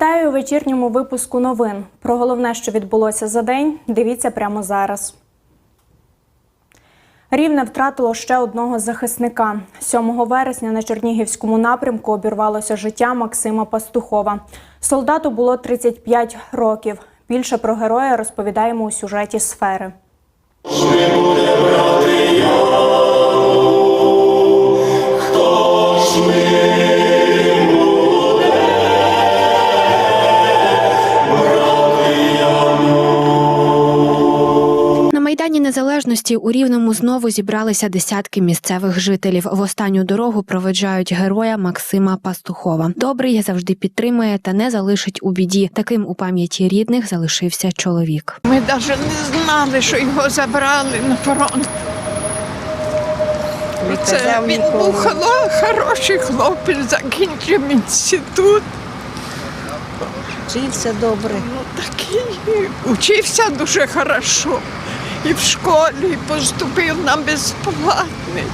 Вітаю у вечірньому випуску новин. Про головне, що відбулося за день, дивіться прямо зараз. Рівне втратило ще одного захисника. 7 вересня на Чернігівському напрямку обірвалося життя Максима Пастухова. Солдату було 35 років. Більше про героя розповідаємо у сюжеті сфери. На незалежності у Рівному знову зібралися десятки місцевих жителів. В останню дорогу проведжають героя Максима Пастухова. Добрий завжди підтримує та не залишить у біді. Таким у пам'яті рідних залишився чоловік. Ми навіть не знали, що його забрали на фронт. Це він був хло- хороший хлопець, закінчив інститут. Вчився добре. Ну такий учився дуже хорошо. І в школі і поступив на безплатний.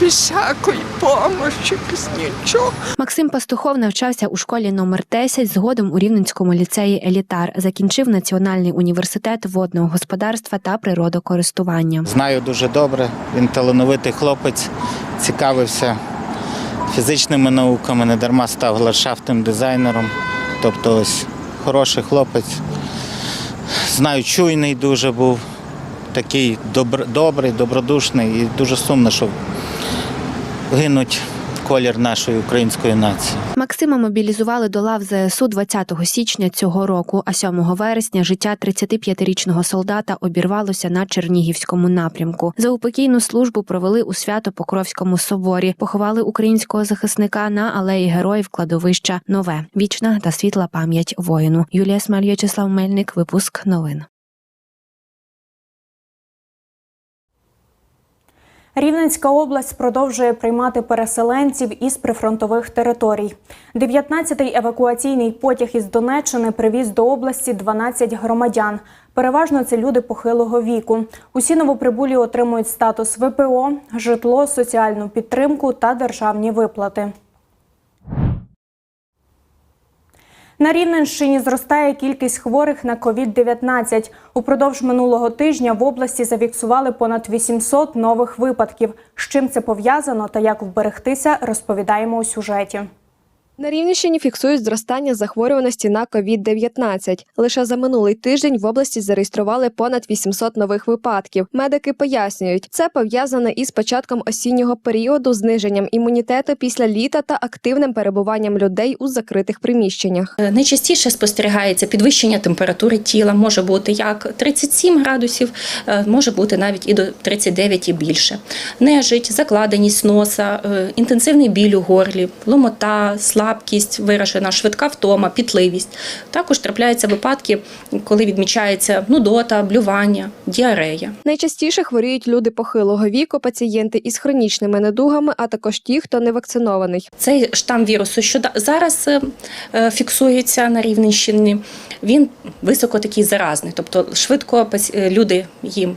Без всякої допомоги, без нічого. Максим Пастухов навчався у школі номер 10, згодом у Рівненському ліцеї Елітар. Закінчив Національний університет водного господарства та природокористування. Знаю дуже добре. Він талановитий хлопець, цікавився фізичними науками, не дарма став ландшафтним дизайнером. Тобто ось хороший хлопець. Знаю, чуйний дуже був, такий добр, добрий, добродушний. І дуже сумно, що гинуть колір нашої української нації. Максима мобілізували до лав ЗСУ 20 січня цього року, а 7 вересня життя 35-річного солдата обірвалося на Чернігівському напрямку. За упокійну службу провели у Свято-Покровському соборі, поховали українського захисника на алеї героїв кладовища Нове. Вічна та світла пам'ять воїну. Юлія Смаль, Мельник. Випуск новин. Рівненська область продовжує приймати переселенців із прифронтових територій. 19-й евакуаційний потяг із Донеччини привіз до області 12 громадян. Переважно це люди похилого віку. Усі новоприбулі отримують статус ВПО, житло, соціальну підтримку та державні виплати. На Рівненщині зростає кількість хворих на COVID-19. Упродовж минулого тижня в області зафіксували понад 800 нових випадків. З чим це пов'язано та як вберегтися, розповідаємо у сюжеті. На Рівненщині фіксують зростання захворюваності на COVID-19. Лише за минулий тиждень в області зареєстрували понад 800 нових випадків. Медики пояснюють, це пов'язане із початком осіннього періоду, зниженням імунітету після літа та активним перебуванням людей у закритих приміщеннях. Е, Найчастіше спостерігається підвищення температури тіла, може бути як 37 градусів, е, може бути навіть і до 39 і більше. Нежить, закладеність носа, е, інтенсивний біль у горлі, ломота, слабкість виражена, швидка втома, пітливість. Також трапляються випадки, коли відмічається нудота, блювання, діарея. Найчастіше хворіють люди похилого віку, пацієнти із хронічними недугами, а також ті, хто не вакцинований. Цей штам вірусу, що зараз е, е, фіксується на Рівненщині, він високо такий заразний, тобто швидко е, люди їм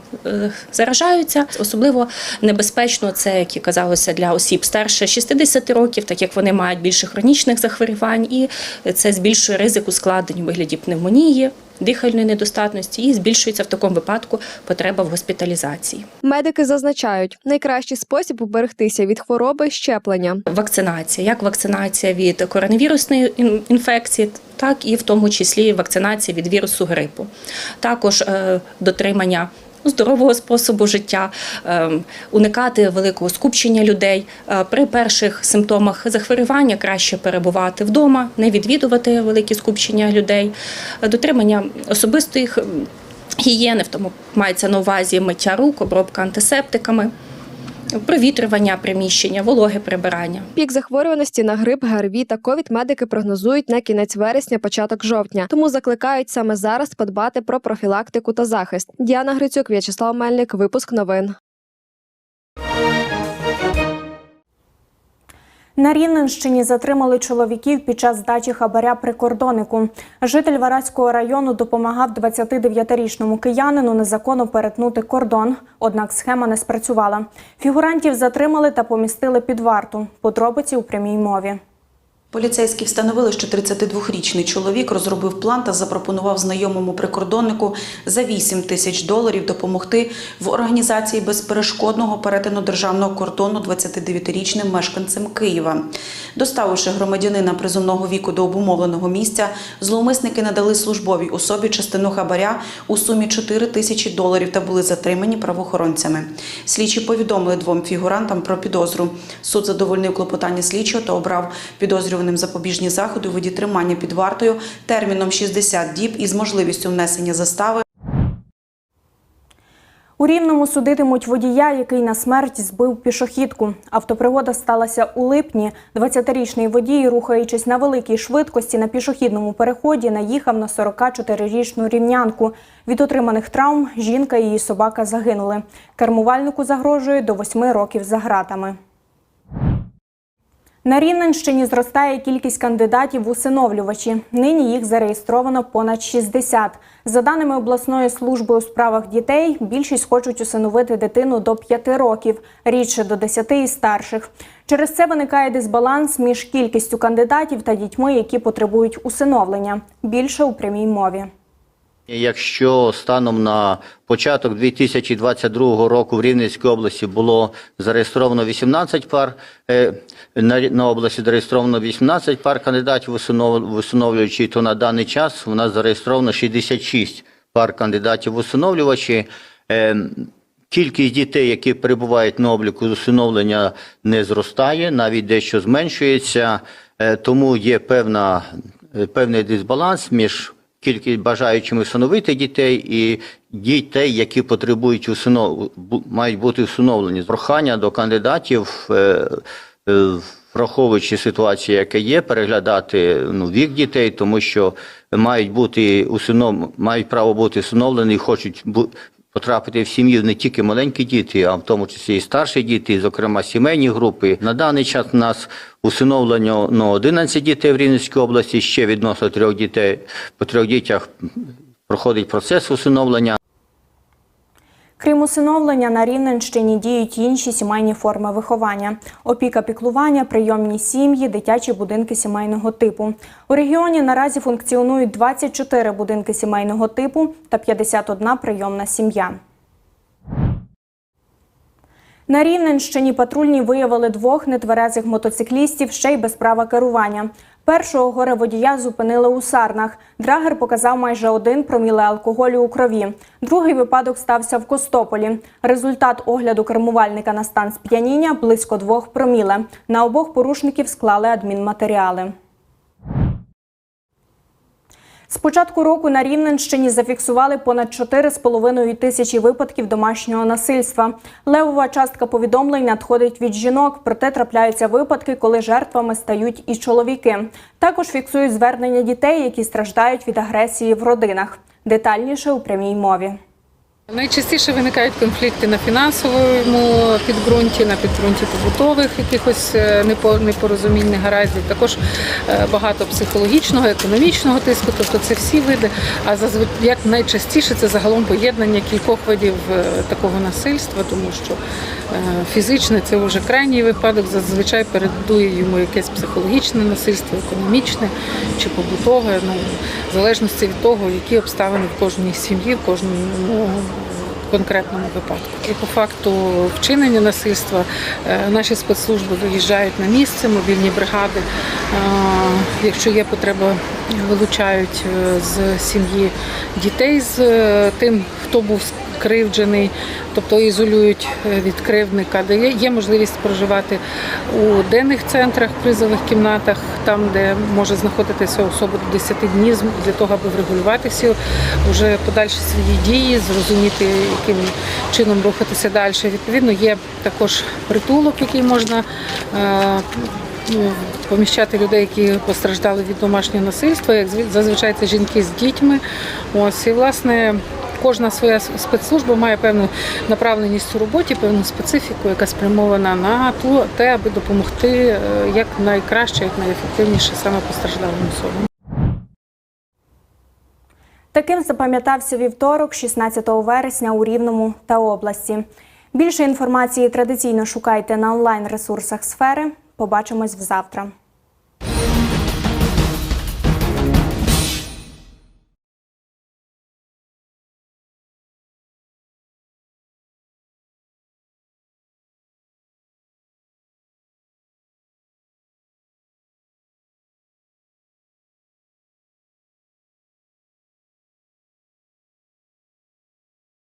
заражаються. Особливо небезпечно це, як і казалося, для осіб старше 60 років, так як вони мають більше хронічних захворювань, і це збільшує ризик ускладнень у вигляді пневмонії. Дихальної недостатності і збільшується в такому випадку потреба в госпіталізації. Медики зазначають, найкращий спосіб уберегтися від хвороби щеплення. Вакцинація, як вакцинація від коронавірусної ін- інфекції, так і в тому числі вакцинація від вірусу грипу. Також е, дотримання здорового способу життя, е, уникати великого скупчення людей. Е, При перших симптомах захворювання краще перебувати вдома, не відвідувати великі скупчення людей, Е, дотримання особистих. Гігієни, в тому мається на увазі миття рук, обробка антисептиками, провітрювання приміщення, вологе прибирання. Пік захворюваності на грип, ГРВІ та ковід медики прогнозують на кінець вересня, початок жовтня. Тому закликають саме зараз подбати про профілактику та захист. Діана Грицюк, В'ячеслав Мельник. Випуск новин. На Рівненщині затримали чоловіків під час здачі хабаря прикордоннику. Житель Вараського району допомагав 29-річному киянину незаконно перетнути кордон, однак схема не спрацювала. Фігурантів затримали та помістили під варту. Подробиці у прямій мові. Поліцейські встановили, що 32-річний чоловік розробив план та запропонував знайомому прикордоннику за 8 тисяч доларів допомогти в організації безперешкодного перетину державного кордону 29-річним мешканцем Києва. Доставивши громадянина призовного віку до обумовленого місця, зловмисники надали службовій особі частину хабаря у сумі 4 тисячі доларів та були затримані правоохоронцями. Слідчі повідомили двом фігурантам про підозру. Суд задовольнив клопотання слідчого та обрав підозрюваним запобіжні заходи у виді тримання під вартою терміном 60 діб із можливістю внесення застави У Рівному судитимуть водія, який на смерть збив пішохідку. Автопригода сталася у липні. 20-річний водій, рухаючись на великій швидкості на пішохідному переході, наїхав на 44-річну рівнянку. Від отриманих травм жінка і її собака загинули. Кермувальнику загрожує до 8 років за ґратами. На Рівненщині зростає кількість кандидатів усиновлювачі. Нині їх зареєстровано понад 60. За даними обласної служби у справах дітей, більшість хочуть усиновити дитину до 5 років, рідше до 10 і старших. Через це виникає дисбаланс між кількістю кандидатів та дітьми, які потребують усиновлення. Більше у прямій мові. Якщо станом на початок 2022 року в Рівненській області було зареєстровано 18 пар, е, на, області зареєстровано 18 пар кандидатів в усиновлювачі, то на даний час у нас зареєстровано 66 пар кандидатів усиновлювачі. Е, Кількість дітей, які перебувають на обліку усиновлення, не зростає, навіть дещо зменшується, Е, тому є певна, певний дисбаланс між кількість бажаючими усиновити дітей і дітей, які потребують усинов... мають бути усиновлені. Прохання до кандидатів, е, е, враховуючи ситуацію, яка є, переглядати ну, вік дітей, тому що мають бути усинов... мають право бути усиновлені хочуть. Потрапити в сім'ю не тільки маленькі діти, а в тому числі і старші діти, зокрема сімейні групи. На даний час у нас усиновлено ну, 11 дітей в Рівненській області, ще відносно трьох дітей по трьох дітях проходить процес усиновлення. Крім усиновлення, на Рівненщині діють інші сімейні форми виховання: опіка піклування, прийомні сім'ї, дитячі будинки сімейного типу. У регіоні наразі функціонують 24 будинки сімейного типу та 51 прийомна сім'я. На Рівненщині патрульні виявили двох нетверезих мотоциклістів ще й без права керування. Першого горе-водія зупинили у Сарнах. Драгер показав майже один проміле алкоголю у крові. Другий випадок стався в Костополі. Результат огляду кермувальника на стан сп'яніння – близько двох проміле. На обох порушників склали адмінматеріали. З початку року на Рівненщині зафіксували понад 4,5 тисячі випадків домашнього насильства. Левова частка повідомлень надходить від жінок, проте трапляються випадки, коли жертвами стають і чоловіки. Також фіксують звернення дітей, які страждають від агресії в родинах. Детальніше у прямій мові. Найчастіше виникають конфлікти на фінансовому підґрунті, на підґрунті побутових якихось е, непо- непорозумінь, негараздів. Також е, багато психологічного, економічного тиску, тобто це всі види. А як найчастіше це загалом поєднання кількох видів е, такого насильства, тому що е, фізичне це вже крайній випадок. Зазвичай передує йому якесь психологічне насильство, економічне чи побутове. Ну в залежності від того, які обставини в кожній сім'ї, в кожному конкретному випадку. І по факту вчинення насильства е, наші спецслужби виїжджають на місце, мобільні бригади. Е, Якщо є потреба, вилучають е, з сім'ї дітей з тим, хто був скривджений, тобто ізолюють від кривдника, де є, є можливість проживати у денних центрах, призових кімнатах, там, де може знаходитися особа до 10 днів для того, аби врегулювати всі вже подальші свої дії, зрозуміти, яким чином рухатися далі. Відповідно, є також притулок, який можна. е, ну, Поміщати людей, які постраждали від домашнього насильства, як зазвичай це жінки з дітьми. Ось і власне кожна своя спецслужба має певну направленість у роботі, певну специфіку, яка спрямована на те, аби допомогти е, як найкраще, як найефективніше саме постраждалим особам. Таким запам'ятався вівторок, 16 вересня у Рівному та області. Більше інформації традиційно шукайте на онлайн-ресурсах сфери. Побачимось взавтра.